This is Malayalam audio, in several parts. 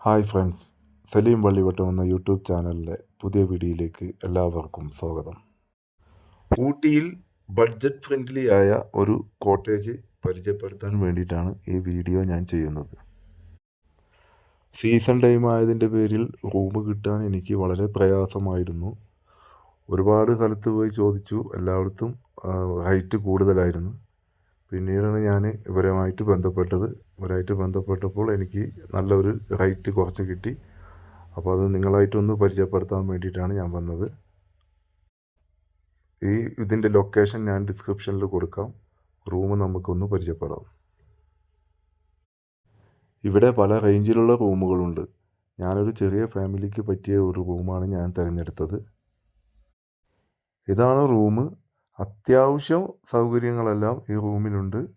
ഹായ് ഫ്രണ്ട്സ് സലീം വള്ളിവട്ടം എന്ന യൂട്യൂബ് ചാനലിലെ പുതിയ വീഡിയോയിലേക്ക് എല്ലാവർക്കും സ്വാഗതം. ഊട്ടിയിൽ ബഡ്ജറ്റ് ഫ്രണ്ട്ലി ആയ ഒരു കോട്ടേജ് പരിചയപ്പെടുത്താൻ വേണ്ടിയിട്ടാണ് ഈ വീഡിയോ ഞാൻ ചെയ്യുന്നത്. സീസൺ ടൈം ആയതിന്റെ പേരിൽ റൂം കിട്ടാൻ എനിക്ക് വളരെ പ്രയാസമായിരുന്നു. ഒരുപാട് സ്ഥലത്ത് പോയി ചോദിച്ചു എല്ലായിടത്തും റേറ്റ് കൂടുതലായിരുന്നു. പിന്നീടാണ് ഞാൻ ഇവരുമായിട്ട് ബന്ധപ്പെട്ടത്. ഇവരായിട്ട് ബന്ധപ്പെട്ടപ്പോൾ എനിക്ക് നല്ലൊരു റേറ്റ് കുറച്ച് കിട്ടി. അപ്പോൾ അത് നിങ്ങളായിട്ടൊന്ന് പരിചയപ്പെടുത്താൻ വേണ്ടിയിട്ടാണ് ഞാൻ വന്നത്. ഈ ഇതിന്റെ ലൊക്കേഷൻ ഞാൻ ഡിസ്ക്രിപ്ഷനിൽ കൊടുക്കാം. റൂം നമുക്കൊന്ന് പരിചയപ്പെടാം. ഇവിടെ പല റേഞ്ചിലുള്ള റൂമുകളുണ്ട്. ഞാനൊരു ചെറിയ ഫാമിലിക്ക് പറ്റിയ ഒരു റൂമാണ് ഞാൻ തിരഞ്ഞെടുത്തത്. ഇതാണ് റൂം. അത്യാവശ്യം സൗകര്യങ്ങളെല്ലാം ഈ റൂമിലുണ്ട്.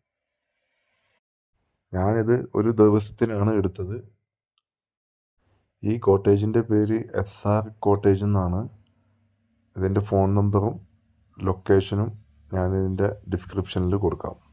ഞാനിത് ഒരു ദിവസത്തിനാണ് എടുത്തത്. ഈ കോട്ടേജിന്റെ പേര് എസ് ആർ കോട്ടേജ് എന്നാണ്. ഇതിന്റെ ഫോൺ നമ്പറും ലൊക്കേഷനും ഞാനിതിന്റെ ഡിസ്ക്രിപ്ഷനിൽ കൊടുക്കാം.